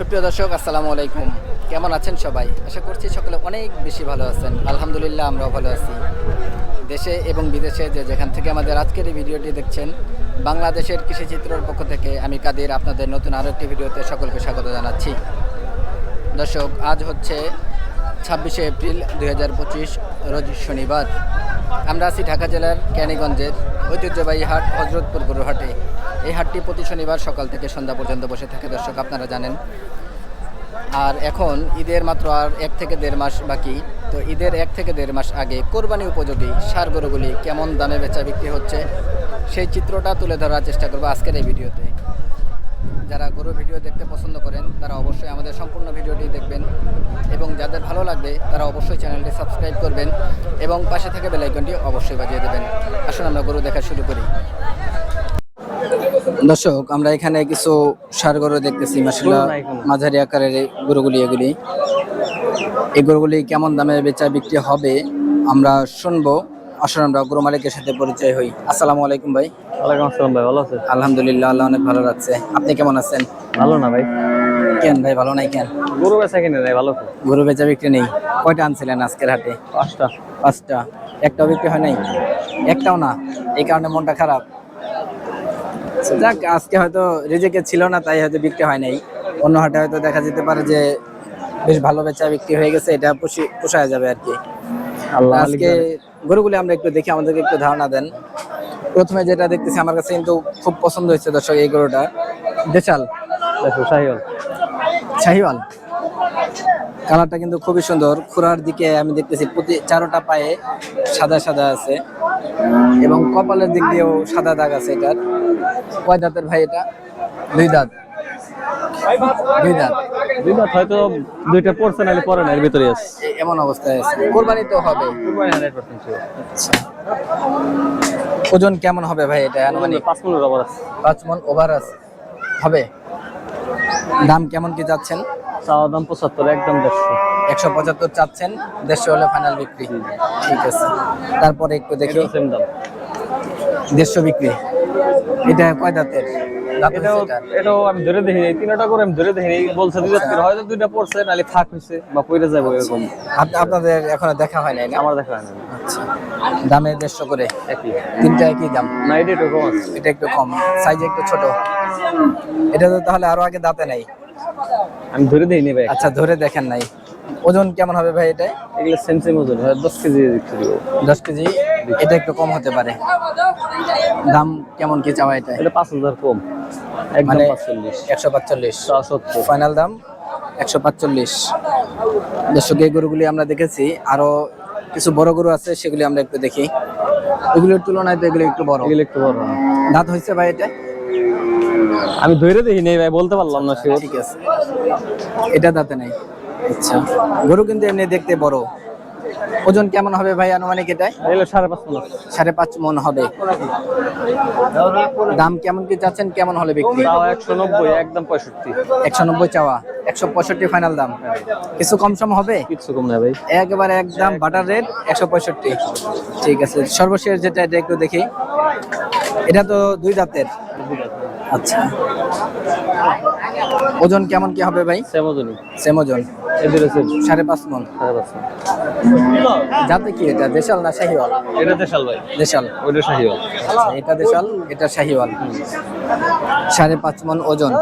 সুপ্রিয় দর্শক, আসসালামু আলাইকুম। কেমন আছেন সবাই? আশা করছি সকলে অনেক বেশি ভালো আছেন। আলহামদুলিল্লাহ, আমরাও ভালো আছি। দেশে এবং বিদেশে যে যেখান থেকে আমাদের আজকের এই ভিডিওটি দেখছেন, বাংলাদেশের কৃষিচিত্রর পক্ষ থেকে আমি কাদের আপনাদের নতুন আরও একটি ভিডিওতে সকলকে স্বাগত জানাচ্ছি। দর্শক, আজ হচ্ছে ছাব্বিশে এপ্রিল দু হাজার পঁচিশ, রোজ শনিবার। আমরা আছি ঢাকা জেলার ক্যানিগঞ্জের ঐতিহ্যবাহী হাট হজরতপুর গরুর হাটে এই হাটটি প্রতি শনিবার সকাল থেকে সন্ধ্যা পর্যন্ত বসে থাকে। দর্শক, আপনারা জানেন। আর এখন ঈদের মাত্র আর এক থেকে দেড় মাস বাকি। তো ঈদের এক থেকে দেড় মাস আগে কোরবানি উপযোগী সার গরুগুলি কেমন দামে বেচা বিক্রি হচ্ছে, সেই চিত্রটা তুলে ধরার চেষ্টা করব আজকের এই ভিডিওতে। যারা গরু ভিডিও দেখতে পছন্দ করেন তারা অবশ্যই আমাদের সম্পূর্ণ ভিডিওটি দেখবেন। এবং যাদের ভালো লাগবে তারা অবশ্যই চ্যানেলটি সাবস্ক্রাইব করবেন এবং পাশে থেকে বেলাইকনটি অবশ্যই বাজিয়ে দেবেন। আসুন আমরা গরু দেখা শুরু করি। দর্শক আমরা এখানে কিছু সার গরু দেখতেছি মাসাল্লাহ মাঝারি আকারের এই গরুগুলি এগুলি। এই গরুগুলি কেমন দামে বেচা বিক্রি হবে আমরা শুনব। আসুন আমরা গরু মালিকের সাথে পরিচয় হই। আসসালামু আলাইকুম ভাই। ওয়ালাইকুম আসসালাম ভাই ভালো আছেন? আলহামদুলিল্লাহ আল্লাহ অনেক ভালো রাখছে আপনি কেমন আছেন? ভালো না ভাই? কেন ভাই ভালো নাই কেন? গরু বেচা কিনে নাই ভালো গরু বেচা বিক্রি নেই। কয়টা আনছিলেন আজকের হাটে? পাঁচটা। পাঁচটা। একটাও বিক্রি হয় নাই? একটাও না? এই কারণে মনটা খারাপ। আচ্ছা, যাক আজকে হয়তো রিজেকে ছিল না তাই হয়তো বিক্রি হয় নাই। অন্য হাটে হয়তো দেখা যেতে পারে যে বেশ ভালো বেচা বিক্রি হয়ে গেছে এটা পুষি- পোষায় যাবে আর কি। আজকে গরুগুলি আমরা একটু দেখি আমাদেরকে একটু ধারণা দেন। প্রথমে যেটা দেখতেছি আমার কাছে কিন্তু খুব পছন্দ হয়েছে দর্শক এই গরুটা। দেশাল। দেখো সাহিওয়াল শাহিওয়াল। কালারটা কিন্তু খুবই সুন্দর। খুরার দিকে আমি দেখতেছি প্রতি চারোটা পায়ে সাদা সাদা আছে। এবং কপালের দিক দিয়েও সাদা দাগ আছে এটার। কয় দাঁতের ভাই এটা? দুই দাঁত। দুই দাঁত। দুই দাঁত হয়তো দুইটা পড়ছে নাহলে পরে না এর ভিতরে আছে। এমন অবস্থায় আছে। কোরবানি তো হবে হান্ড্রেড পার্সেন্ট আচ্ছা। ওজন কেমন হবে ভাই এটা আনুমানিক? পাঁচ মন ওভার আছে। পাঁচ মন ওভার আছে। হবে। দাম কেমন কি যাচ্ছেন চাওয়া দাম পঁচাত্তর একদম দেড়শো। একশো পঁচাত্তর চাচ্ছেন দেড়শো হলে ফাইনাল বিক্রি। ঠিক আছে। তারপরে একটু দেখি। সেম দাম। দেড়শো বিক্রি। এটা কয় দাঁতের? দাঁত এটাও এটাও আমি ধরে দেখি। তিনটা করে আমি ধরে দেখি। বলছে দুই হয়তো দুইটা পড়ছে হয়েছে বা পড়ে যাব এরকম। আপনাদের এখনও দেখা হয় নাই আমার দেখা হয় আচ্ছা। দামে দেড়শো করে। একই। তিনটা একই দাম? না এটা একটু কম আছে। এটা একটু কম। সাইজ একটু ছোট। এটা তো তাহলে আরও আগে দাঁতে নাই? আমি ধরে দেখিনি ভাই। আচ্ছা ধরে দেখেন নাই। ওজন কেমন হবে ভাই এটা? এগুলো সেম সেম ওজন। হয় দশ কেজি দশ কেজি? এটা একটু কম হতে পারে। দাম কেমন কি চাওয়া এটা? এটা পাঁচ হাজার কম। মানে একশো পাঁচচল্লিশ। ফাইনাল দাম একশো পাঁচচল্লিশ। দর্শক এই গরুগুলি আমরা দেখেছি। আরও কিছু বড় গরু আছে সেগুলি আমরা একটু দেখি। এগুলোর তুলনায় তো এগুলো একটু বড়। এগুলো একটু বড়। দাঁত হয়েছে ভাই এটা? আমি ধরে দেখি নেই ভাই বলতে পারলাম না ঠিক আছে। এটা দাঁতে নাই। আচ্ছা। গরু কিন্তু এমনি দেখতে বড়। ওজন কেমন হবে ভাই আনুমানিক এটাই সাড়ে পাঁচ মন সাড়ে পাঁচ মন হবে। দাম কেমন কি চাচ্ছেন? কেমন হলে বিক্রি? একশো নব্বই একদম পঁয়ষট্টি। একশো নব্বই চাওয়া একশো পঁয়ষট্টি ফাইনাল দাম। কিছু কম সম হবে? কিচ্ছু কম না ভাই। একেবারে একদম বাটার রেট একশো পঁয়ষট্টি। ঠিক আছে সর্বশেষ যেটা এটা একটু দেখি। এটা তো দুই দাঁতের। আচ্ছা। ওজন কেমন কি হবে ভাই? সেম ওজনই। সেম ওজন। সাড়ে পাঁচ মন। সাড়ে পাঁচ। যাতে কি এটা? দেশাল না শাহিওয়াল? এটা দেশাল ভাই। দেশাল। ওইটা শাহিওয়াল। আচ্ছা, এটা দেশাল এটা শাহিওয়াল। সাড়ে পাঁচ মন ওজন।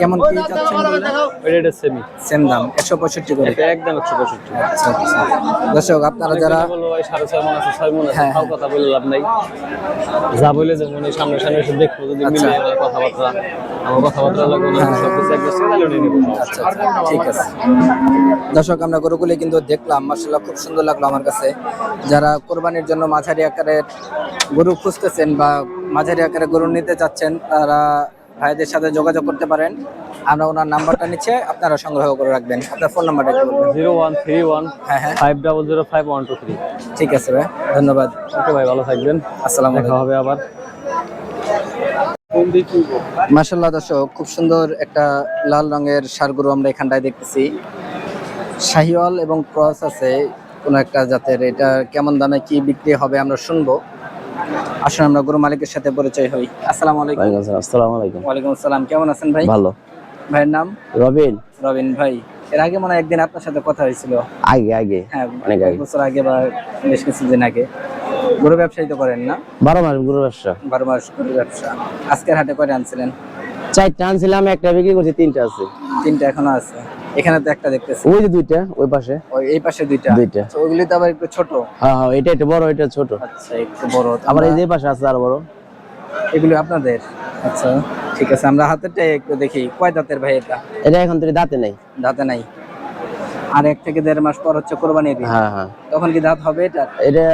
কেমন কি এটা সেমি সেম দাম একশো পঁয়ষট্টি করে। একদম একশো পঁয়ষট্টি। আচ্ছা আচ্ছা। দর্শক আপনারা যারা সাড়ে ছয় মন আছে ছয় মন আছে হ্যাঁ, কথা বলে লাভ নাই। যা বলে যে মনে সামনে সামনে এসে দেখব যদি। মিলে কথাবার্তা আমার কথাবার্তা লাগবে না সব কিছু একবার সে তাহলে নিয়ে নেব। আচ্ছা আচ্ছা, ঠিক আছে। দর্শক আমরা গরুগুলি কিন্তু দেখলাম মার্শাল্লাহ খুব সুন্দর লাগল আমার কাছে। যারা কোরবানির জন্য মাঝারি আকারের গরু খুঁজতেছেন বা মাঝারি আকারে গরু নিতে চাচ্ছেন তারা ভাইদের সাথে যোগাযোগ করতে পারেন। আমরা ওনার নাম্বারটা নিচ্ছে আপনারা সংগ্রহ করে রাখবেন। আপনার ফোন নাম্বারটা জিরো ওয়ান থ্রি ওয়ান হ্যাঁ হ্যাঁ। Five double zero five one two three. ঠিক আছে ভাই ধন্যবাদ। ওকে ভাই ভালো থাকবেন। আসসালামু দেখা হবে আবার। মার্শাল্লাহ দর্শক খুব সুন্দর একটা লাল রঙের সার গরু আমরা এখানটায় দেখতেছি। শাহিওয়াল এবং ক্রস আছে কোন একটা জাতের এটা কেমন দামে কি বিক্রি হবে আমরা শুনব। আসুন আমরা গরু মালিকের সাথে পরিচয় হই। আসসালামু আলাইকুম। আসসালামু আলাইকুম। ওয়ালাইকুম আসসালাম কেমন আছেন ভাই? ভালো। ভাইয়ের নাম? রবিন। রবিন ভাই এর আগে মনে হয় একদিন আপনার সাথে কথা হয়েছিল। আগে আগে। হ্যাঁ অনেক আগে। বছর আগে বা বেশ কিছুদিন আগে। গরু ব্যবসায়ী তো করেন না? বারো মাস গরু ব্যবসা। বারো মাস গরু ব্যবসা। আজকের হাটে করে আনছিলেন? চারটা আনছিলাম একটা বিক্রি করছি তিনটা আছে। তিনটা এখনও আছে। এখানে তো একটা দেখতেছি। ওই যে দুইটা ওই পাশে। ওই এই পাশে দুইটা। দুইটা। ওইগুলি তো আবার একটু ছোট? হ্যাঁ হ্যাঁ এটা একটু বড় এটা ছোট। আচ্ছা একটু বড়। আবার এই যে পাশে আছে আরও বড়। এগুলি আপনাদের? আচ্ছা ঠিক আছে আমরা হাতেরটাই একটু দেখি। কয় দাঁতের ভাই এটা? এটা এখন তুই দাঁতে নেই। দাঁতে নাই। আর এক থেকে দেড় মাস পর হচ্ছে কোরবানির ঈদ। হ্যাঁ হ্যাঁ। তখন কি দাঁত হবে এটা? এটা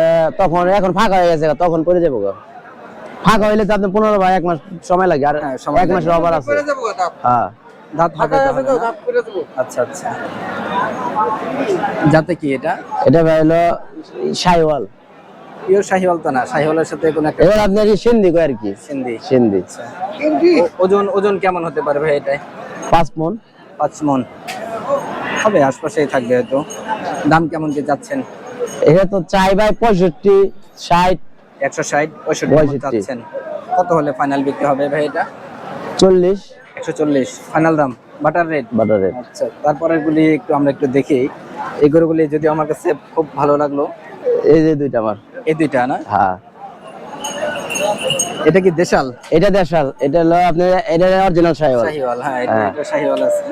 তখন এখন ফাঁকা হয়ে গেছে তখন পরে যাব গো। ফাঁকা হইলে তো আপনি পনেরো বা এক মাস সময় লাগে আর হ্যাঁ, এক মাসের অফার আছে। হ্যাঁ। দাঁত না? আচ্ছা আচ্ছা। যাতে কি এটা? এটা ভাই হলো শাহিওয়াল। পিওর শাহিওয়াল তো না শাহিওয়ালের সাথে কোনো একটা এবার আপনার সিন্ধি কয় আর কি? সিন্ধি। সিন্ধি। ওজন ওজন কেমন হতে পারে ভাই এটা পাঁচ মন। পাঁচ মন। হবে আশপাশেই থাকবে হয়তো। দাম কেমন কি যাচ্ছেন? এটা তো চাই ভাই পঁয়ষট্টি ষাট। একশো ষাট পঁয়ষট্টি যাচ্ছেন? কত হলে ফাইনাল বিক্রি হবে ভাই এটা? চল্লিশ। একশো চল্লিশ ফাইনাল দাম বাটার রেট বাটার রেট আচ্ছা তারপরে গুলি একটু আমরা একটু দেখি। এই গরুগুলি যদি আমার কাছে খুব ভালো লাগল। এই যে দুইটা আমার। এই দুইটা না? হ্যাঁ। এটা কি দেশাল? এটা দেশাল এটা হলো আপনার এটা অরিজিনাল শাহিওয়াল। শাহিওয়াল হ্যাঁ এটা হ্যাঁ। এটা শাহিওয়াল আছে।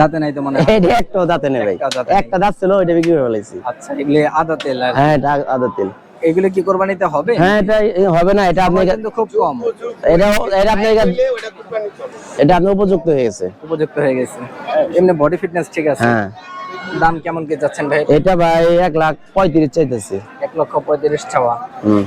দাঁতে নাই তো মনে হয়? এটা একটা দাঁতে নেই ভাই। একটা দাঁতে ছিল ওইটা বিক্রি করে ফেলেছি। আচ্ছা এগুলি আদা তেল হ্যাঁ এটা আদা তেল। এগুলো কি কোরবানিতে হবে? হ্যাঁ এটা হবে না এটা আপনি আমার কিন্তু খুব কম। এটা এটা আপনি এটা আপনার উপযুক্ত হয়ে গেছে। উপযুক্ত হয়ে গেছে। এমনি বডি ফিটনেস ঠিক আছে? হ্যাঁ। দাম কেমন কি যাচ্ছেন ভাই? এটা ভাই এক লাখ পঁয়ত্রিশ চাইতেছে। এক লক্ষ পঁয়ত্রিশ চাওয়া হুম।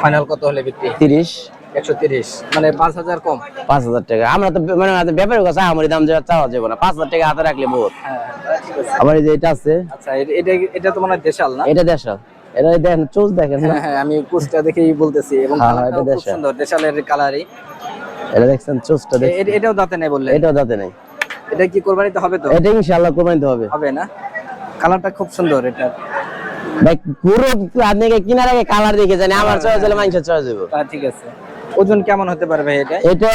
ফাইনাল কত হলে বিক্রি? তিরিশ। একশো তিরিশ মানে পাঁচ হাজার কম। পাঁচ হাজার টাকা। আমরা তো মানে ব্যাপারের কাছে আমার দাম যা চাওয়া যাবে না। পাঁচ হাজার টাকা হাতে রাখলে বহুত। হ্যাঁ ঠিক আছে। আবার এই যে এটা আছে। আচ্ছা এটা এটা তো মনে দেশাল না? এটা দেশাল। এটা দেখেন চোখ দেখেন না? হ্যাঁ হ্যাঁ আমি কুচটা দেখেই বলতেছি এবং হ্যাঁ, এটা দেশাল। সুন্দর দেশালের কালারই এটা দেখছেন চোখটা দেখ এটাও দাঁতে নেই বললেন? এটাও দাঁতে নেই। এটা কি কোরবানিতে হবে তো? এটা ইনশাআল্লাহ কোরবানিতে হবে। হবে না? কালারটা খুব সুন্দর এটা। ভাই পুরো কিনার আগে কালার দেখে জানি আমার চয়েস হলে মানুষের চয়েস হইব। ঠিক আছে। ওজন কেমন হতে পারে ভাই এটা? এটা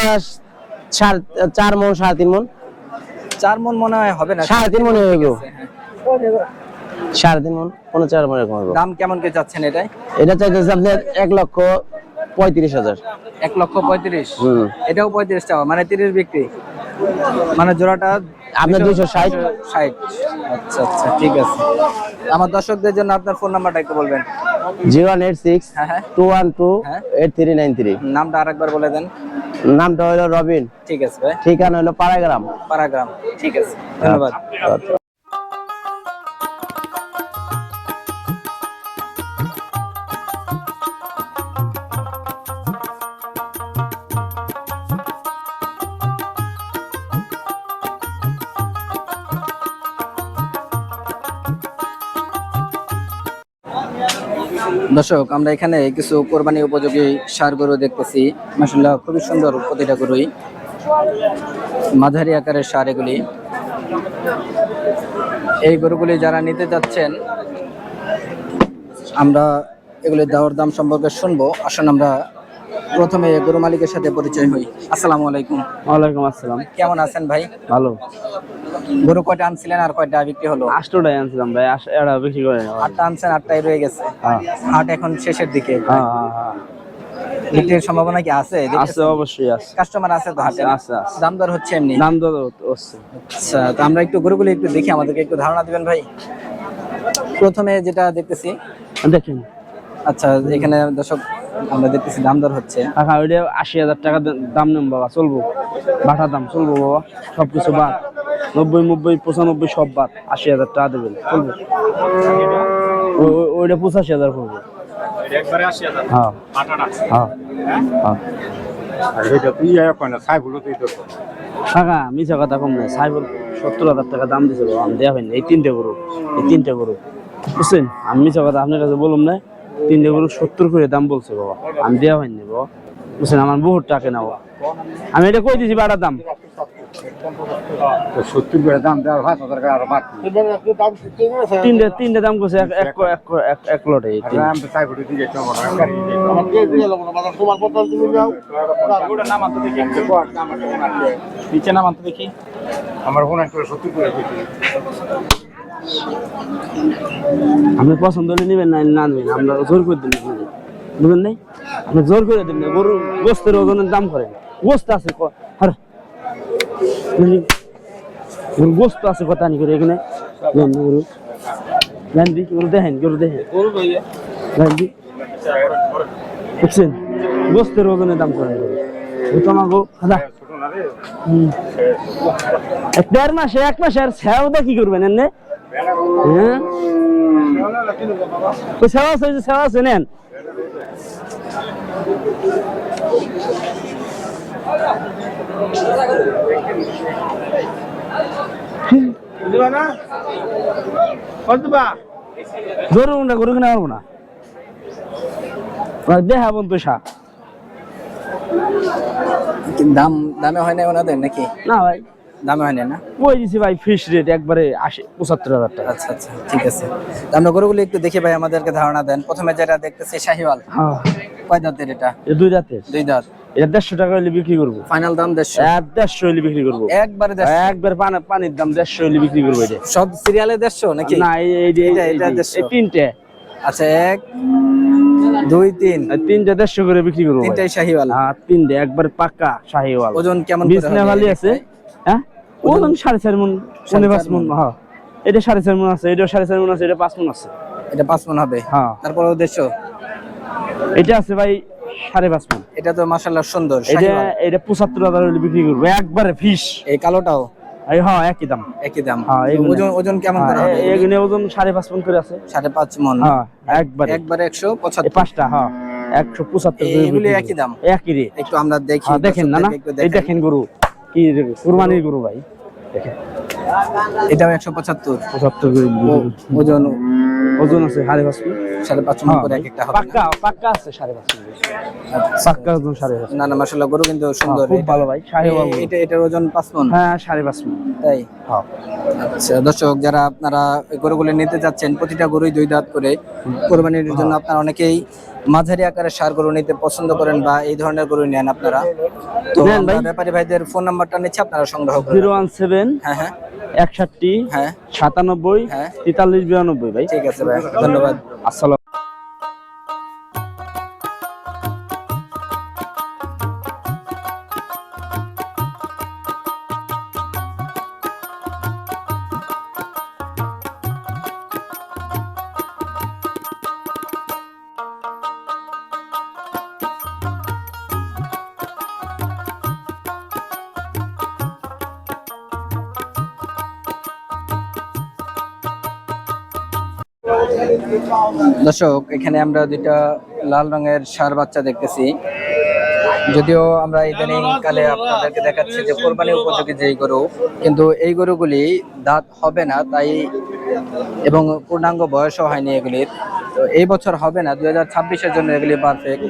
চার মন সাড়ে তিন মন। চার মন মনে হয় হবে না? সাড়ে তিন মনে হয়ে হ্যাঁ। সাড়ে তিন মন চার মন দাম কেমন কি যাচ্ছেন এটাই এটা চাইতেছে আপনার এক লক্ষ পঁয়ত্রিশ হাজার। এক লক্ষ পঁয়ত্রিশ? এটাও পঁয়ত্রিশ টাকা মানে তিরিশ বিক্রি? মানে জোড়াটা আপনার দুশো ষাট? ষাট। আচ্ছা আচ্ছা ঠিক আছে। আমার দর্শকদের জন্য আপনার ফোন নাম্বারটা একটু বলবেন। জিরো ওয়ান এইট সিক্স হ্যাঁ হ্যাঁ। টু ওয়ান টু হ্যাঁ। Eight three nine three. নামটা আরেকবার বলে দেন। নামটা হলো রবিন। ঠিক আছে ভাই। ঠিকানা হলো পাড়াগ্রাম। পাড়াগ্রাম। ঠিক আছে ধন্যবাদ। দর্শক, আমরা এখানে কিছু কোরবানি উপযোগী সার গরু দেখতেছি। মাসাল্লাহ খুবই সুন্দর প্রতিটা গরুই। মাঝারি আকারের সার এগুলি। এই গরুগুলি যারা নিতে যাচ্ছেন, আমরা এগুলি দেওয়ার দাম সম্পর্কে শুনব। আসুন আমরা প্রথমে গরু মালিকের সাথে পরিচয় হই। আসসালামু আলাইকুম। ওয়ালাইকুম আসসালাম। কেমন আছেন ভাই? ভালো। গরু কয়টা আনছিলেন আর কয়টা বিক্রি হলো? আষ্টটাই আনছিলাম ভাই এটা বেশি করে আটটা আনছেন আটটাই রয়ে গেছে। হ্যাঁ। হাট এখন শেষের দিকে। হ্যাঁ হ্যাঁ হ্যাঁ। বিক্রির সম্ভাবনা কি আছে? আছে অবশ্যই আছে। কাস্টমার আছে তো হাটে? আছে, আছে। দাম দর হচ্ছে এমনি? দাম দর হচ্ছে। আচ্ছা তো আমরা একটু গরুগুলো একটু দেখি আমাদেরকে একটু ধারণা দিবেন ভাই। প্রথমে যেটা দেখতেছি দেখেন। আচ্ছা এখানে দর্শক আমরা দেখতেছি দাম দর হচ্ছে। কাকা ওইটা আশি হাজার টাকা দাম নেব বাবা, চলবো। বাটার দাম চলবো বাবা সব কিছু বাদ। নব্বই নব্বই, পঁচানব্বই, সব বাদ। আশি হাজার টাকা দেবেন, চলবো। ওইটা পঁচাশি হাজার করব হ্যাঁ। হ্যাঁ। হ্যাঁ। সত্তর হাজার টাকা দাম আমি এই তিনটে বুঝছেন? আমি আপনার কাছে বলুন না তিনটে গরু সত্তর করে দাম বলছে বাবা। আমি দেওয়া হয়নি বাবা। বুঝছেন আমার বহুত টাকা নেওয়া। আমি এটা কই দিছি বাড়ার দাম? সত্যি করে দাম দেওয়ার পাঁচ হাজার টাকা আরও বাড়তি তিনটে তিনটে দাম করছে এক এক এক এক লটে নিচে দেখি। আমার ফোন করে সত্যি করে দিচ্ছি আপনি পছন্দ হলে নেবেন না না নেবেন? আমরা জোর করে দিন বুঝলেন নাই? আপনি জোর করে দিন না গরু গোস্তের ওজনের দাম করেন। গোস্ত আছে বুঝলি? গরু গোস্ত আছে কথা নি করে এখানে। গরু। জান দি গরু দেখেন গরু দেখেন। জান দি। বুঝছেন? গোস্তের ওজনের দাম করেন গরু। তো এক দেড় মাসে এক মাসে আর সেওদা কি করবেন এনে? হ্যাঁ ওই সেবা আছে যে সেবা আছে নেন। ধরুন না গরু কিনে পারব না। দেখা বন্ধু শাক দাম দামে হয় না ওনাদের নাকি? না ভাই। দামে হয় না? ওই দিছি ভাই ফিশ রেট একবারে আশি পঁচাত্তর হাজার টাকা। আচ্ছা আচ্ছা ঠিক আছে। তো আমরা গরুগুলো একটু দেখি ভাই আমাদেরকে ধারণা দেন। প্রথমে যেটা দেখতেছি শাহিওয়াল। হ্যাঁ। কয় দাঁতের এটা? দুই রাতের দুই দাঁত। এটা দেড়শো টাকা হলে বিক্রি করব। ফাইনাল দাম দেড়শো। এক দেড়শো হলে বিক্রি করব। একবারে একবার পানি পানির দাম দেড়শো হলে বিক্রি করব এটা। সব সিরিয়ালে দেড়শো নাকি? না এই তিনটে। আচ্ছা এক দুই তিন। তিনটে দেড়শো করে বিক্রি করব। তিনটাই শাহিওয়াল। হ্যাঁ তিনটে একবার পাক্কা শাহিওয়াল। ওজন কেমন বিছনা? আছে। হ্যাঁ? ওজন সাড়ে চার মন পৌনে পাঁচ মন হ্যাঁ। এটা সাড়ে চার মন আছে এটা সাড়ে চার মন আছে এটা পাঁচ মন আছে। এটা পাঁচ মন হবে? হ্যাঁ। তারপরেও দেড়শো? এটা আছে ভাই সাড়ে পাঁচ মন এটা তো মাসাল্লাহ সুন্দর এটা এটা পঁচাত্তর হাজার হলে বিক্রি করব। একবারে ফিস। এই কালোটাও? এই হ্যাঁ একই দাম। একই দাম। হ্যাঁ, ওজন ওজন কেমন করে হ্যাঁ, ওজন সাড়ে পাঁচ মন করে আছে। সাড়ে পাঁচ মন হ্যাঁ একবারে। একবারে একশো পঁচাত্তর। পাঁচটা হ্যাঁ একশো পঁচাত্তর করে একই দাম? একই রে একটু আমরা দেখি হ্যাঁ দেখেন না না এই দেখেন গরু। কি কুরবানির গরু ভাই। দেখেন। এটাও একশো পঁচাত্তর। পঁচাত্তর। ওজন। ওজন আছে সাড়ে পাঁচ মন সাড়ে পাঁচ মন হ্যাঁ, করে এক একটা হবে পাক্কা পাক্কা আছে সাড়ে পাঁচ মন পাক্কা ওজন সাড়ে পাঁচ না না মাসাল্লাহ গরু কিন্তু সুন্দর। হ্যাঁ, খুব ভালো ভাই শাহিওয়াল এটা এটার ওজন পাঁচ মন? হ্যাঁ সাড়ে পাঁচ মন। তাই? আচ্ছা দর্শক যারা আপনারা গরুগুলো নিতে যাচ্ছেন প্রতিটা গরুই দুই দাঁত করে কোরবানির জন্য আপনারা অনেকেই মাঝারি আকারের সার গরু নিতে পছন্দ করেন বা এই ধরনের গরু নেন আপনারা? তো। ব্যাপারী ভাইদের ফোন নাম্বারটা নিচ্ছে আপনারা সংগ্রহ করেন জিরো ওয়ান সেভেন হ্যাঁ হ্যাঁ। একষট্টি হ্যাঁ। সাতানব্বই হ্যাঁ। তেতাল্লিশ বিরানব্বই ভাই। ঠিক আছে ভাই ধন্যবাদ। আসসালাম দর্শক, এখানে আমরা দুইটা লাল রঙের সার বাচ্চা দেখতেছি। যদিও আমরা ইদানিং কালে আপনাদেরকে দেখাচ্ছি যে কোরবানি উপযোগী যেই গরু, কিন্তু এই গরুগুলি দাঁত হবে না, তাই এবং পূর্ণাঙ্গ বয়সও হয়নি এগুলির। তো এই বছর হবে না, দুই হাজার ছাব্বিশের জন্য এগুলি পারফেক্ট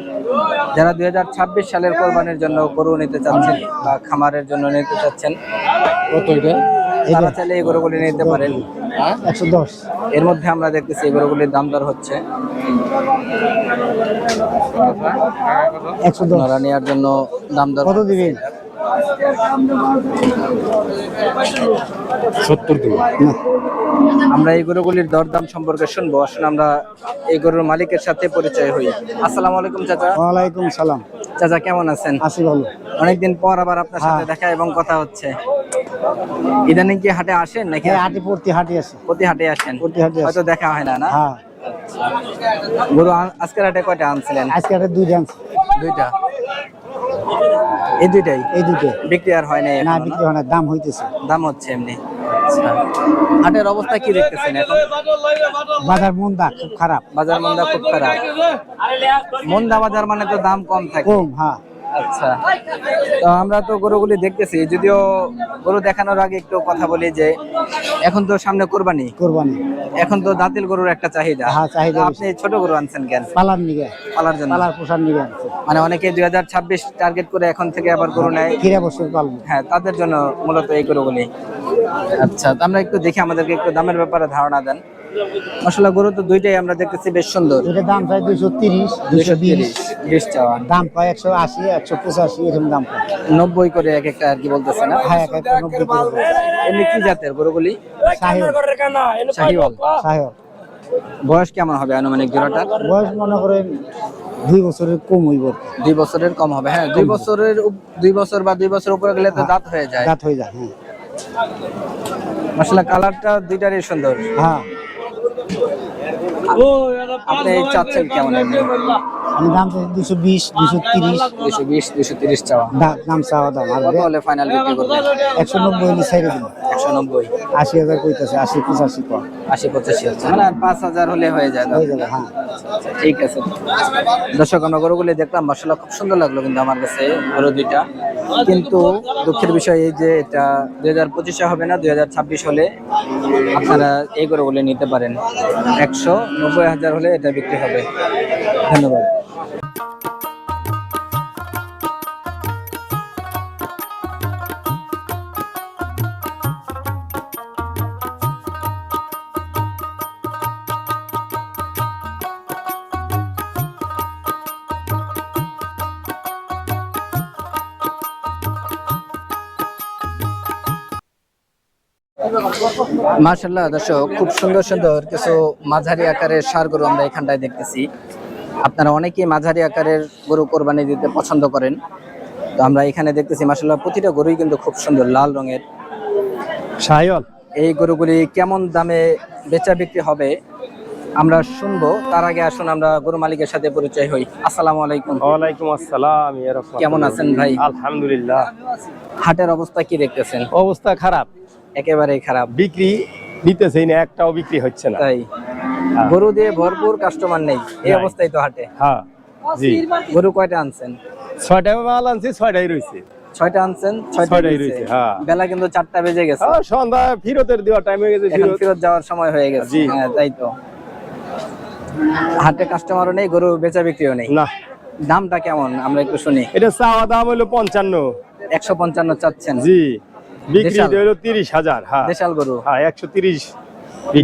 যারা দুই হাজার ছাব্বিশ সালের কোরবানির জন্য গরু নিতে চাচ্ছেন বা খামারের জন্য নিতে চাচ্ছেন তারা চাইলে এই গরুগুলি নিতে পারেন। একশো দশ। এর মধ্যে আমরা দেখতেছি এই গরুগুলির দাম দর হচ্ছে। একশো নেওয়ার জন্য দাম দর কত দিবেন? সত্তর আমরা এই গরুগুলির দরদাম সম্পর্কে শুনব। আসলে আমরা এই গরুর মালিকের সাথে পরিচয় হই। আসসালামু আলাইকুম চাচা। ওয়ালাইকুম সালাম। চাচা কেমন আছেন? আসি ভালো। অনেকদিন পর আবার আপনার সাথে দেখা এবং কথা হচ্ছে। ইদানিং কি হাটে আসেন নাকি? হাঁটি পড়তে হাঁটি আছে প্রতি হাটে আসেন। প্রতি হাটে হয়তো দেখা হয় না না? হ্যাঁ। গরু আন- আজকের হাটে কয়টা আনছিলেন? হাটে দুইটা এই দুইটাই? এই দুটো বিক্রি আর হয় নাই না বিক্রি হয় না দাম হইতেছে। দাম হচ্ছে এমনি। আচ্ছা। হাটের অবস্থা কি দেখতেছেন এখন? বাজার মন্দা খুব খারাপ। বাজার মন্দা খুব খারাপ। মন্দা বাজার মানে তো দাম কম থাকে। কম হ্যাঁ। আচ্ছা। তো আমরা তো গরুগুলি দেখতেছি যদিও গরু দেখানোর আগে একটু কথা বলি যে এখন তো সামনে কোরবানি। কোরবানি। এখন তো দাঁতিল গরুর একটা চাহিদা। হ্যাঁ, চাহিদা আপনি ছোট গরু আনছেন কেন? পালার নিগে। পালার জন্য। পালার পোষার নিগে মানে অনেকে দুই হাজার ছাব্বিশ টার্গেট করে এখন থেকে আবার গরু নেয়। ফিরে বছর পালবো। হ্যাঁ তাদের জন্য মূলত এই গরুগুলি। আচ্ছা তো আমরা একটু দেখি আমাদেরকে একটু দামের ব্যাপারে ধারণা দেন। মশলা গরু তো দুইটাই আমরা দেখতেছি বেশ সুন্দর। এটা দাম চাই দুইশো তিরিশ দুইশো তিরিশ বিশ চাওয়া। দাম পায় একশো আশি একশো পঁচাশি এরকম দাম পায় নব্বই করে এক একটা আর কি বলতেছে না? হ্যাঁ এক একটা নব্বই করে এমনি কি জাতের গরুগুলি? শাহিওয়াল সাহেব বয়স কেমন হবে আনুমানিক জোড়াটা বয়স মনে করেন দুই বছরের কম হইব। দুই বছরের কম হবে হ্যাঁ দুই বছরের দুই বছর বা দুই বছর উপরে গেলে তো দাঁত হয়ে যায়। দাঁত হয়ে যায় হ্যাঁ। মশলা কালারটা দুইটারই সুন্দর। হ্যাঁ। আপনি চাচ্ছেন কেমন আমি দাম চাই দুশো বিশ দুশো তিরিশ। দুশো বিশ দুশো তিরিশ চাওয়া। দাম চাওয়া দাম আর হলে ফাইনাল বিক্রি করবেন একশো নব্বই হলে ছেড়ে দিন একশো নব্বই। আশি হাজার কইতেছে আশি পঁচাশি কম আশি পঁচাশি হচ্ছে। মানে আর পাঁচ হাজার হলে হয়ে যায় হয়ে যাবে হ্যাঁ। ঠিক আছে। দর্শক আমরা গরুগুলি দেখলাম মশলা খুব সুন্দর লাগল কিন্তু আমার কাছে গরু দুইটা। কিন্তু দুঃখের বিষয় এই যে এটা দুই হাজার পঁচিশে হবে না দুই হাজার ছাব্বিশ হলে আপনারা এই গরুগুলি নিতে পারেন। একশো নব্বই হাজার হলে এটা বিক্রি হবে। ধন্যবাদ। মার্শাল্লাহ দর্শক খুব সুন্দর সুন্দর কিছু মাঝারি আকারের সার গরু আমরা এখানটায় দেখতেছি। আপনারা অনেকেই মাঝারি আকারের গরু কোরবানি দিতে পছন্দ করেন। তো আমরা এখানে দেখতেছি মার্শাল্লাহ প্রতিটা গরুই কিন্তু খুব সুন্দর লাল রঙের। সায়ল এই গরুগুলি কেমন দামে বেচা বিক্রি হবে আমরা শুনব। তার আগে আসুন আমরা গরু মালিকের সাথে পরিচয় হই। আসসালামু আলাইকুম। ওয়ালাইকুম আসসালাম কেমন আছেন ভাই? আলহামদুলিল্লাহ। হাটের অবস্থা কি দেখতেছেন? অবস্থা খারাপ। একেবারেই খারাপ। বিক্রি নিতেছেই না একটাও বিক্রি হচ্ছে না। তাই। গরু দিয়ে ভরপুর কাস্টমার নেই এই অবস্থায় তো হাটে। হ্যাঁ জি। গরু কয়টা আনছেন? ছয়টায় মাল আনছি ছয়টাই রয়েছে ছয়টা আনছেন ছয়টাই রয়েছে হ্যাঁ। বেলা কিন্তু চারটা বেজে গেছে। হ্যাঁ, সন্ধ্যা ফিরতের দেওয়া টাইম হয়ে গেছে এখন ফিরত। যাওয়ার সময় হয়ে গেছে। জি। হ্যাঁ তাই তো। হাটে কাস্টমারও নেই গরু বেচা বিক্রিও নেই। না। দামটা কেমন? আমরা একটু শুনি। এটা চাওয়া দাম হলো পঞ্চান্ন। একশো পঞ্চান্ন চাচ্ছেন। জি। বিক্রি হলো তিরিশ হাজার হ্যাঁ। দেশাল গরু। হ্যাঁ একশো তিরিশ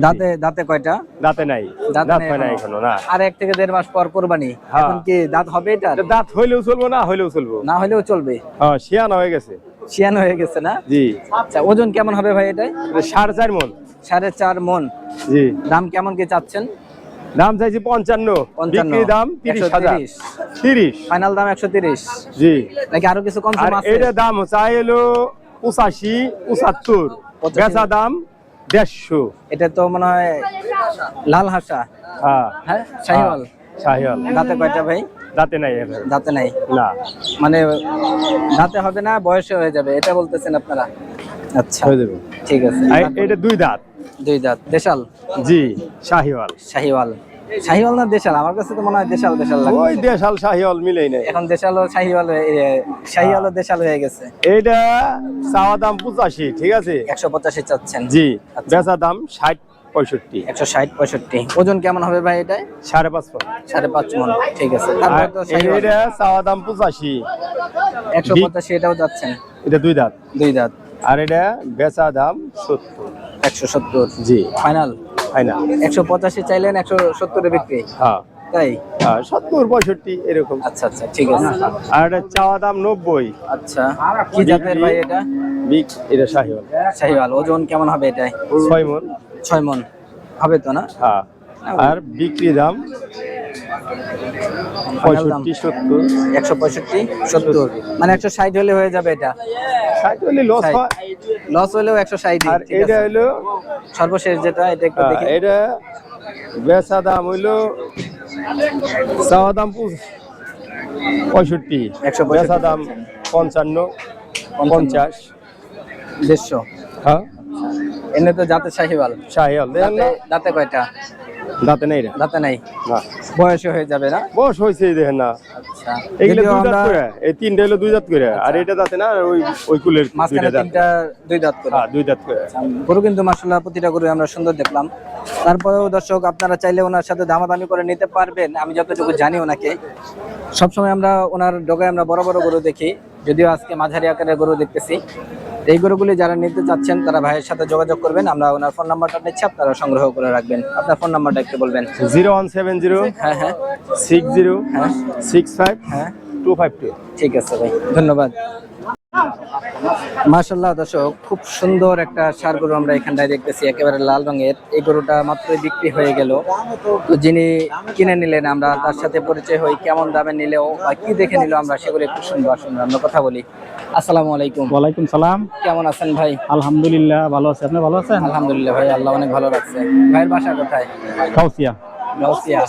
দাঁতে দাঁতে কয়টা? দাঁতে নাই দাঁত হয় না এখনও। না। আর এক থেকে দেড় মাস পর কোরবানি। হ্যাঁ। এখন কি দাঁত হবে এটা দাঁত হইলেও চলবো না হইলেও চলবো। না হলেও চলবে? হ্যাঁ শিয়ানা হয়ে গেছে। শিয়ানো হয়ে গেছে না? জি। আচ্ছা ওজন কেমন হবে ভাই এটাই? সাড়ে চার মন। সাড়ে চার মন। জি। দাম কেমন কি চাচ্ছেন? দাম চাইছি পঞ্চান্ন। বিক্রি দাম তিরিশ হাজার। তিরিশ। ফাইনাল দাম একশো তিরিশ। জি। নাকি আরও কিছু কম এটা দাম চাই হলো পঁচাশি পঁচাত্তর। বেচা দাম দেড়শো। এটা তো মনে হয় লাল হাসা। হ্যাঁ। হ্যাঁ শাহিওয়াল। শাহিয়াল দাঁতে কয়টা ভাই? দাঁতে নাই দাঁতে নাই? না। মানে দাঁতে হবে না বয়সে হয়ে যাবে এটা বলতেছেন আপনারা। আচ্ছা হয়ে যাবে। ঠিক আছে। এটা দুই দাঁত। দুই দাঁত। দেশাল? জি শাহিওয়াল। শাহিওয়াল। শাহিওয়াল না দেশাল? আমার কাছে তো মনে হয় দেশাল দেশাল লাগে ওই দেশাল শাহিওয়াল মিলেই নাই। এখন দেশাল ও শাহিওয়াল শাহিওয়াল ও দেশাল হয়ে গেছে। এইটা চাওয়া দাম পঁচাশি ঠিক আছে? একশো পঁচাশি চাচ্ছেন। জি আচ্ছা। বেচা দাম ষাট পঁয়ষট্টি। একশো ষাট পঁয়ষট্টি। ওজন কেমন হবে ভাই এটা? সাড়ে পাঁচ ফুট। সাড়ে পাঁচ মন ঠিক আছে। এটা চাওয়া দাম পঁচাশি। একশো পঁচাশি এটাও যাচ্ছেন। এটা দুই দাঁত। দুই দাঁত। আর এটা বেচা দাম সত্তর। একশো সত্তর। জি। ফাইনাল। হয় না। একশো পঁচাশি চাইলেন একশো সত্তরে বিক্রি। হ্যাঁ। তাই? হ্যাঁ, সত্তর পঁয়ষট্টি এরকম। আচ্ছা আচ্ছা ঠিক আছে। আর এটা চাওয়া দাম নব্বই। আচ্ছা কি জাতের ভাই এটা? বিগ এটা শাহিওয়াল। শাহিওয়াল ওজন কেমন হবে এটাই? ছয় মন। ছয় মন। হবে তো না? হ্যাঁ আর বিক্রি দাম। পঁয়ষট্টি সত্তর। একশো পঁয়ষট্টি সত্তর। মানে একশো ষাট হলে হয়ে যাবে এটা। ষাট হলে লস হয়। লস একশো ষাট আর এটা হলো সর্বশেষ যেটা এটা একটু দেখি। এটা বেচা দাম হইল চাওয়া দাম পঁয়ষট্টি। 165 বেচা দাম পঞ্চান্ন পঞ্চাশ। দেড়শো। হ্যাঁ। এমনি তো জাতের শাহিওয়াল। শাহিওয়াল। দাঁতে কয়টা? দাঁতে নেই দাঁতে নাই। বয়সে হয়ে যাবে না? বস হয়েছে এই দেখেন না। আচ্ছা। এগুলো দুই দাঁত করে এই তিনটা হলো দুই দাঁত করে আর এটা দাঁতে না ওই ওই কুলের দুইটা দাঁত। তিনটা দুই দাঁত করে। হ্যাঁ দুই দাঁত করে। গরু কিন্তু প্রতিটা গরু আমরা সুন্দর দেখলাম। তারপরেও দর্শক আপনারা চাইলে ওনার সাথে দামাদামি করে নিতে পারবেন। আমি যতটুকু জানি ওনাকে। সবসময় আমরা ওনার ডগায় আমরা বড় বড় গরু দেখি। যদিও আজকে মাঝারি আকারের গরু দেখতেছি। এই গরুগুলি যারা নিতে চাচ্ছেন তারা ভাইয়ের সাথে যোগাযোগ করবেন। আমরা ওনার ফোন নাম্বারটা নিচ্ছি আপনারা সংগ্রহ করে রাখবেন। আপনার ফোন নাম্বারটা একটু বলবেন। জিরো ওয়ান সেভেন জিরো হ্যাঁ হ্যাঁ। সিক্স জিরো হ্যাঁ। সিক্স ফাইভ হ্যাঁ। টু ফাইভ টু ঠিক আছে ভাই ধন্যবাদ। মাশাল্লাহ দর্শক খুব সুন্দর একটা সার গরু আমরা এখানটায় দেখতেছি একেবারে লাল রঙের। এই গরুটা মাত্রই বিক্রি হয়ে গেল। তো যিনি কিনে নিলেন আমরা তার সাথে পরিচয় হই কেমন দামে নিলেও বা কি দেখে নিল আমরা সেগুলো একটু শুনব আসুন আমরা কথা বলি। আসসালামু আলাইকুম। ওয়ালাইকুম সালাম। কেমন আছেন ভাই? আলহামদুলিল্লাহ ভালো আছে। আপনি ভালো আছেন? আলহামদুলিল্লাহ ভাই আল্লাহ অনেক ভালো রাখছে। ভাইয়ের বাসা কোথায়? গাউসিয়া। গাউসিয়া।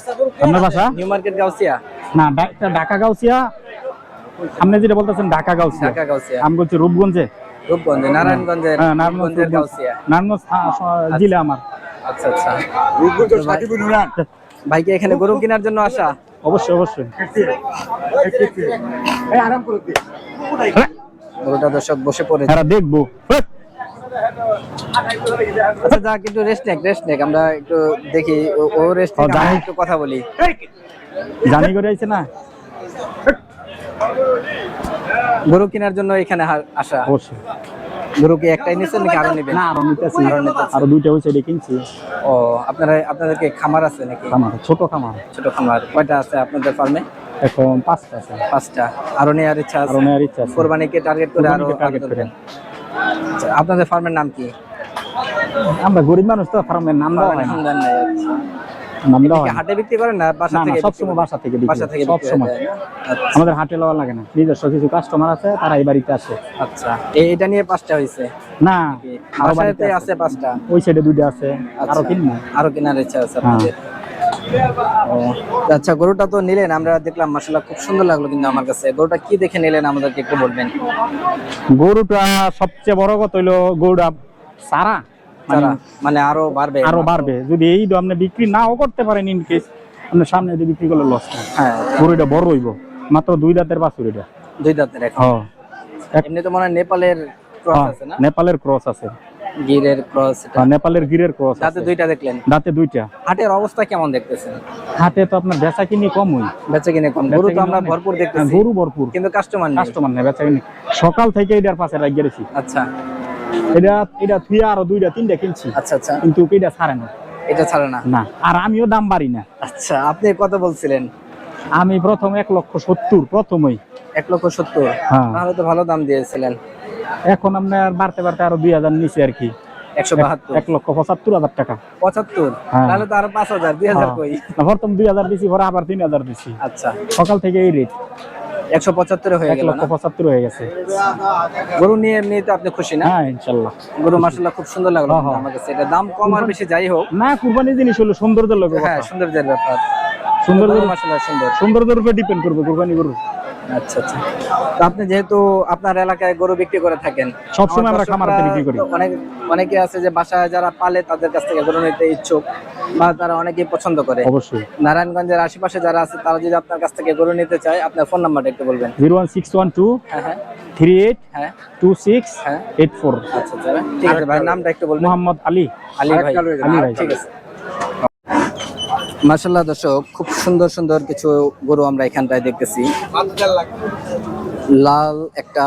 আপনার বাসা? New Market Gausia? না ঢাকা গাউসিয়া আপনি যেটা বলতেছেন ঢাকা গাউসিয়া। ঢাকা গাউসিয়া। আমি বলছি রূপগঞ্জে? রূপগঞ্জে নারায়ণগঞ্জের হ্যাঁ নারায়ণগঞ্জ রূপগঞ্জের গাউসিয়া। নারায়ণগঞ্জ জেলা আমার। আচ্ছা আচ্ছা। রূপগঞ্জ সাকিবুল নুরান। ভাইকে এখানে গরু কেনার জন্য আসা? অবশ্যই অবশ্যই। এই আরাম করে দে। গরুটা দর্শক বসে পড়ে এরা দেখব। আচ্ছা যাক একটু রেস্ট নেক রেস্ট নেক। আমরা একটু দেখি ও- ও রেস্ট নেক জানি। একটু কথা বলি। জানি করে আইছে না? গরু কেনার জন্য এখানে আসা? অবশ্যই। গরু কি একটাই নিছেন নাকি আরও নেবেন? না আরও নিতেছি আরও নিতেছি। আরও দুইটা হয়েছে এটা কিনছি। ও আপনারা আপনাদেরকে খামার আছে নাকি? খামার ছোট খামার। ছোট খামার। কয়টা আছে আপনাদের ফার্মে? এখন পাঁচটা আছে। পাঁচটা। আরও নেওয়ার ইচ্ছা আছে? আরও নেওয়ার ইচ্ছা আছে। কোরবানিকে টার্গেট করে আরও কোরবানিকে target আরও করে। ধরবেন। আচ্ছা, আপনাদের ফার্মের নাম কি? আমরা গরিব মানুষ তো ফার্মের নাম দেওয়া হয় হাটে বিক্রি করেন না বাসা থেকে বাসা থেকে বিক্রি বাসা থেকে হয়ে যায় না? আচ্ছা, আমাদের হাটে লওয়া লাগে না। নিজস্ব কিছু কাস্টমার আছে তারা এই বাড়িতে আসে। আচ্ছা। এই- এটা নিয়ে পাঁচটা না আরও বাড়িতে আছে। পাঁচটা? ওই সাইডে দুইটা আছে আরও আচ্ছা। কিনবো আরও কেনার ইচ্ছা আছে হ্যাঁ। আপনাদের? আচ্ছা গরুটা তো নিলেন আমরা দেখলাম মাসাল্লাহ খুব সুন্দর লাগল কিন্তু আমার কাছে। গরুটা কি দেখে নিলেন আমাদেরকে একটু বলবেন? গরুটা সবচেয়ে বড় কথা হইল গরুটা সারা। মানে আরও বাড়বে। আরও বাড়বে। যদি এই আপনি বিক্রি নাও করতে পারেন ইন কেস সামনে দিয়ে বিক্রি করলে লস হ্যাঁ। গরুটা বড় হইব। মাত্র দুই দাঁতের বাছুর এটা দুই দাঁতের হ্যাঁ। এমনি তো মনে নেপালের ক্রস হ্যাঁ, আছে না? নেপালের ক্রস আছে। গিরের ক্রস হ্যাঁ, নেপালের গিরের ক্রস দাঁতে দুইটা দেখলেন? দাঁতে দুইটা। হাটের অবস্থা কেমন দেখতেছেন? তো আপনার বেচা কিনি কম হই বেচে কিনে কম। গরু তো আমরা ভরপুর দেখতেছি। গরু ভরপুর। কিন্তু কাস্টমার নেই। কাস্টমার নেই বেচা কিনি। সকাল থেকে এটার পাশে গেছি। আচ্ছা। এটা এটা থুয়া আরও দুইটা তিনটা কিনছি। আচ্ছা আচ্ছা। কিন্তু এটা ছাড়ে না। এটা ছাড়ে না? না। আর আমিও দাম বাড়ি না। আচ্ছা আপনি কত বলছিলেন? আমি প্রথম এক লক্ষ সত্তর প্রথমই। এক লক্ষ সত্তর? হ্যাঁ। তাহলে তো ভালো দাম দিয়েছিলেন। এখন আপনার বাড়তে বাড়তে আরও দুই হাজার নিচে আর কি। একশো বাহাত্তর। এক লক্ষ পঁচাত্তর হাজার টাকা। পঁচাত্তর? হ্যাঁ। তাহলে তো আরও পাঁচ হাজার দুই হাজার কই? প্রথম দুই হাজার দিছি পরে আবার তিন হাজার দিছি। আচ্ছা। সকাল থেকে এই রেট একশো পঁচাত্তরে হয়ে গেল পঁচাত্তর হয়ে গেছে। গরু নিয়ে এমনি তো আপনি খুশি না? হ্যাঁ ইনশাল্লাহ। গরু মাসাল্লাহ খুব সুন্দর লাগল হ্যাঁ, হ্যাঁ। আমার কাছে এটা দাম কম আর বেশি যাই হোক। না কুরবানির জিনিস হলো সৌন্দর্যের লোক হ্যাঁ সৌন্দর্যের ব্যাপার। সুন্দর গরু মাসাল্লাহ সুন্দর। সৌন্দর্যের উপরে ডিপেন্ড করবে কুরবানি গরু। আচ্ছা আচ্ছা। তো আপনি যেহেতু আপনার এলাকায় গরু বিক্রি করে থাকেন সবসময় আমরা খামার বিক্রি করি। অনেক অনেকে আছে যে বাসায় যারা পালে তাদের কাছ থেকে গরু নিতে ইচ্ছুক বা তারা অনেকেই পছন্দ করে। অবশ্যই। নারায়ণগঞ্জের আশেপাশে যারা আছে তারা যদি আপনার কাছ থেকে গরু নিতে চায় আপনার ফোন নাম্বারটা একটু বলবেন। Zero one six one two হ্যাঁ হ্যাঁ। থ্রি এইট হ্যাঁ। টু সিক্স হ্যাঁ। Eight four. আচ্ছা আচ্ছা। ঠিক আছে ভাই নামটা একটু বলবেন। মোহাম্মদ আলী। আলী ভাই। আলী ভাই। ঠিক আছে। মাশাল্লাহ দর্শক, খুব সুন্দর সুন্দর কিছু গরু আমরা এখানটায় দেখতেছি। লাল একটা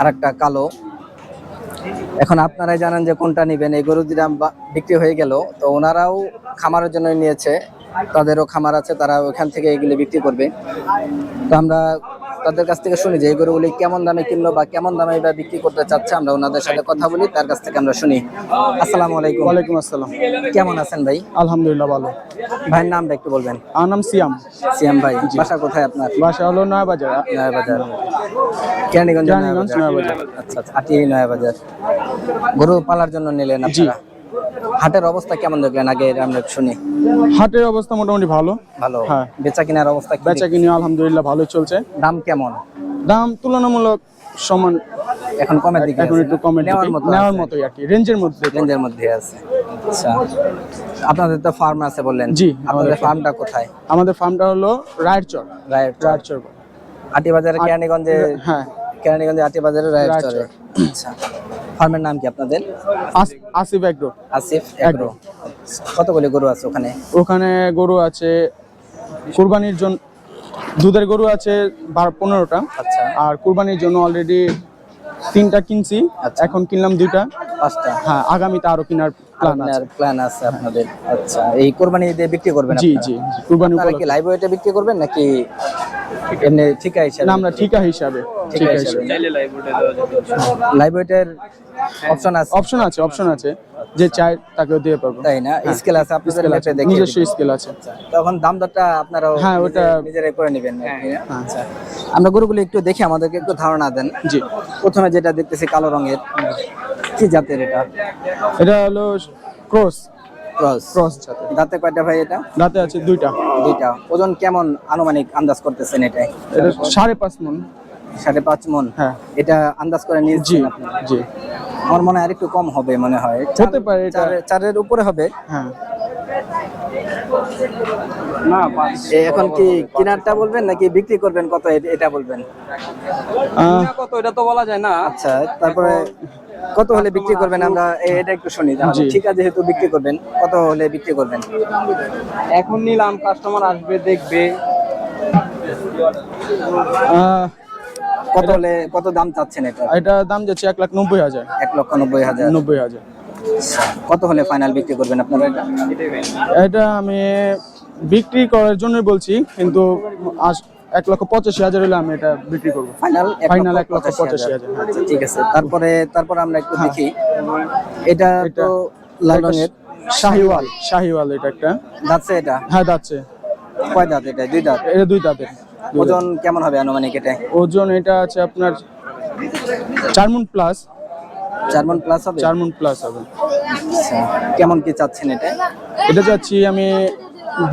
আর একটা কালো। এখন আপনারাই জানেন যে কোনটা নেবেন। এই গরু যদি বিক্রি হয়ে গেল, তো ওনারাও খামারের জন্য নিয়েছে। তাদেরও খামার আছে, তারা ওখান থেকে এগুলো বিক্রি করবে। তো আমরা তাদের কাছ থেকে শুনি যে এই গরুগুলি কেমন দামে কিনলো বা কেমন দামে বা বিক্রি করতে চাচ্ছে আমরা ওনাদের সাথে কথা বলি তার কাছ থেকে আমরা শুনি। আসসালামু আলাইকুম। ওয়ালাইকুম আসসালাম। কেমন আছেন ভাই? আলহামদুলিল্লাহ ভালো। ভাইয়ের নামটা একটু বলবেন। আমার নাম সিয়াম। সিয়াম ভাই বাসা কোথায় আপনার? বাসা হলো নয় বাজার নয়াবাজার। কেরানীগঞ্জ কেরানীগঞ্জ, নয়াবাজার। আচ্ছা আচ্ছা আটি নয়াবাজার। গরু পালার জন্য নিলেন আপনারা? হাটের অবস্থা কেমন দেখলেন? আগে আমরা শুনি। হাটের অবস্থা মোটামুটি ভালো। ভালো। হ্যাঁ। বেচা কেনার অবস্থা বেচা কিনে আলহামদুলিল্লাহ ভালো চলছে। দাম কেমন? দাম তুলনামূলক সমান। এখন কমের দিকে এখন একটু না? কমের নেওয়ার মতো নেওয়ার। মতোই আর কি। রেঞ্জের মধ্যে। রেঞ্জের মধ্যে আছে। আচ্ছা। আপনাদের তো ফার্ম আছে বললেন। জি, আমাদের ফার্মটা কোথায়? আমাদের ফার্মটা হলো রায়েরচর। রায়ের রায়েরচর আটি বাজারে কেরানীগঞ্জে হ্যাঁ। কেরানীগঞ্জে আটি বাজারে রায়ের চরে। আচ্ছা ফার্মের নাম কি আপনাদের? আসিফ এগ্রো। আসিফ এগ্রো। কতগুলি গরু আছে ওখানে? ওখানে গরু আছে কুরবানির জন্য দুধের গরু আছে পনেরোটা। আচ্ছা। আর কুরবানির জন্য অলরেডি তিনটা কিনছি আচ্ছা। এখন কিনলাম দুইটা। পাঁচটা। হ্যাঁ আগামীতে আরও কেনার প্ল্যান আছে। প্ল্যান আছে আপনাদের। আচ্ছা এই কোরবানি দিয়ে বিক্রি করবেন জি জি কুরবানি কি উপলক্ষে। লাইভ ওয়েটে বিক্রি করবেন নাকি এমনি ঠিকা হিসাবে। আমরা ঠিকা হিসাবে। ঠিকা হিসাবে। হিসাবে। লাইভ অপশন আছে? অপশন আছে অপশন আছে। যে চাই তাকেও দিয়ে পারব তাই না? স্কেল আছে আপনাদের স্কেল আছে নিজস্ব স্কেল আছে। তখন দাম দরটা আপনারা হ্যাঁ, ওটা- নিজেরাই করে নেবেন আচ্ছা আমরা গরুগুলো একটু দেখে আমাদেরকে একটু ধারণা দেন। জি। প্রথমে যেটা দেখতেছি কালো রঙের কি জাতের এটা? এটা হলো ক্রস। ক্রস ক্রস জাতের দাঁতে কয়টা ভাই এটা? দাঁতে আছে দুইটা। দুইটা। ওজন কেমন আনুমানিক আন্দাজ করতেছেন এটাই? এটা সাড়ে পাঁচ মন। সাড়ে পাঁচ মন? হ্যাঁ। এটা আন্দাজ করে নিয়ে জি জি। আমার মনে হয় আরেকটু কম হবে মনে হয়। হতে পারে এটা। চারের- উপরে হবে। হ্যাঁ। এখন কি কিনারটা বলবেন নাকি বিক্রি করবেন? কত এটা বলবেন? কত এটা তো বলা যায় না। আচ্ছা তারপরে কত হলে বিক্রি করবেন আমরা? এটা একটু শুনি ঠিক আছে যেহেতু বিক্রি করবেন কত হলে বিক্রি করবেন? এখন নিলাম কাস্টমার আসবে দেখবে। আহ, কত হলে কত দাম চাচ্ছেন এটা? এটা দাম যাচ্ছে এক লাখ নব্বই হাজার। এক লক্ষ নব্বই হাজার। নব্বই হাজার। কত হলে ফাইনাল বিক্রি করবেন আপনারা? এটা এটা আমি বিক্রি করার জন্য বলছি কিন্তু আস- এক লক্ষ পঁচাশি হাজার হলে আমি এটা বিক্রি করব। ফাইনাল ফাইনাল এক লক্ষ পঁচাশি হাজার। আচ্ছা ঠিক আছে। তারপরে তারপরে আমরা একটু দেখি। এটা তো লাল রঙের শাহিওয়াল শাহিওয়াল এটা একটা। দাঁতছে এটা? হ্যাঁ যাচ্ছে কয় দাঁত এটা? দুই দাঁত? এটা দুই দাঁতের। ওজন কেমন হবে আনুমানিক এটা? ওজন এটা আছে আপনার চার মন প্লাস চার মন প্লাস হবে? চার মন প্লাস হবে। আচ্ছা, কেমন কি চাচ্ছেন এটা? এটা চাচ্ছি আমি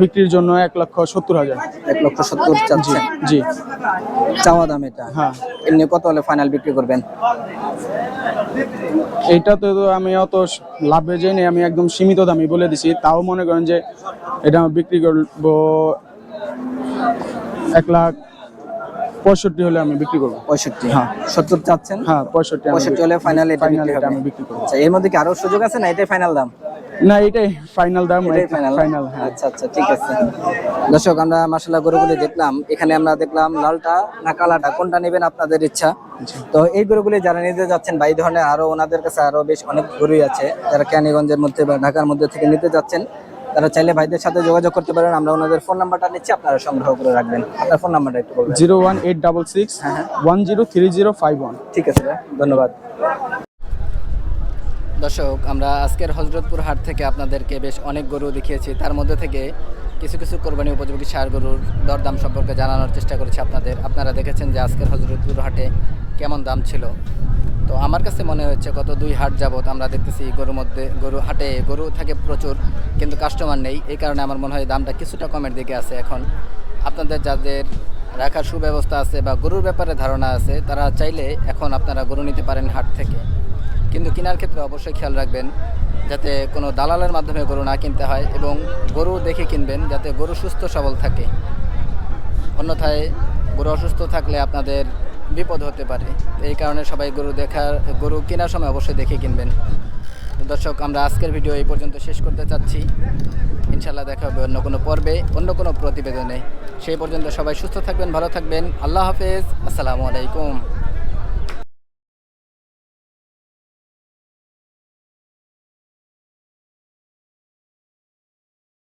বিক্রির জন্য এক লক্ষ সত্তর হাজার। এক লক্ষ সত্তর চাচ্ছেন? জি। চাওয়া দাম এটা? হ্যাঁ। এমনি কত হলে ফাইনাল বিক্রি করবেন? এইটাতে তো আমি অত লাভে যাই না আমি একদম সীমিত দামই বলে দিছি। তাও মনে করেন যে এটা আমি বিক্রি করব এক লাখ পঁয়ষট্টি হলে আমি বিক্রি করব। পঁয়ষট্টি। হ্যাঁ। সত্তর চাচ্ছেন? হ্যাঁ পঁয়ষট্টি পঁয়ষট্টি হলে ফাইনাল এটা বিক্রি হবে। আমি বিক্রি করব। আচ্ছা এর মধ্যে কি আরও সুযোগ আছে না এটাই ফাইনাল দাম? না এটাই ফাইনাল দাম এটাই ফাইনাল ফাইনাল হ্যাঁ। আচ্ছা আচ্ছা ঠিক আছে। দর্শক আমরা মাসাল্লাহ গরুগুলি দেখলাম। এখানে আমরা দেখলাম লালটা না কালাটা কোনটা নেবেন আপনাদের ইচ্ছা? তো এই গরুগুলি যারা নিতে যাচ্ছেন বা এই ধরনের আরও ওনাদের কাছে আরও বেশ অনেক গরুই আছে যারা ক্যানিগঞ্জের মধ্যে বা ঢাকার মধ্যে থেকে নিতে যাচ্ছেন তারা চাইলে ভাইদের সাথে যোগাযোগ করতে পারেন। আমরা ওনাদের ফোন নাম্বারটা নিচ্ছি আপনারা সংগ্রহ করে রাখবেন। আপনার ফোন নাম্বারটা একটু বলবেন। Zero one eight double six one zero three zero five one. ঠিক আছে ভাই, ধন্যবাদ। দর্শক আমরা আজকের হজরতপুর হাট থেকে আপনাদেরকে বেশ অনেক গরু দেখিয়েছি। তার মধ্যে থেকে কিছু কিছু কোরবানি উপযোগী সার গরুর দরদাম সম্পর্কে জানানোর চেষ্টা করেছি আপনাদের। আপনারা দেখেছেন যে আজকের হজরতপুর হাটে কেমন দাম ছিল। তো আমার কাছে মনে হচ্ছে গত দুই হাট যাবত আমরা দেখতেছি গরুর মধ্যে, গরু হাটে গরু থাকে প্রচুর, কিন্তু কাস্টমার নেই। এই কারণে আমার মনে হয় দামটা কিছুটা কমের দিকে আছে এখন। আপনাদের যাদের রাখার সুব্যবস্থা আছে বা গরুর ব্যাপারে ধারণা আছে, তারা চাইলে এখন আপনারা গরু নিতে পারেন হাট থেকে। কিন্তু কেনার ক্ষেত্রে অবশ্যই খেয়াল রাখবেন, যাতে কোনো দালালের মাধ্যমে গরু না কিনতে হয় এবং গরু দেখে কিনবেন, যাতে গরু সুস্থ সবল থাকে। অন্যথায় গরু অসুস্থ থাকলে আপনাদের বিপদ হতে পারে। এই কারণে সবাই গরু দেখার, গরু কেনার সময় অবশ্যই দেখে কিনবেন। দর্শক, আমরা আজকের ভিডিও এই পর্যন্ত শেষ করতে চাচ্ছি। ইনশাল্লাহ দেখা হবে অন্য কোনো পর্বে, অন্য কোনো প্রতিবেদনে। সেই পর্যন্ত সবাই সুস্থ থাকবেন, ভালো থাকবেন। আল্লাহ হাফেজ। আসসালামু আলাইকুম।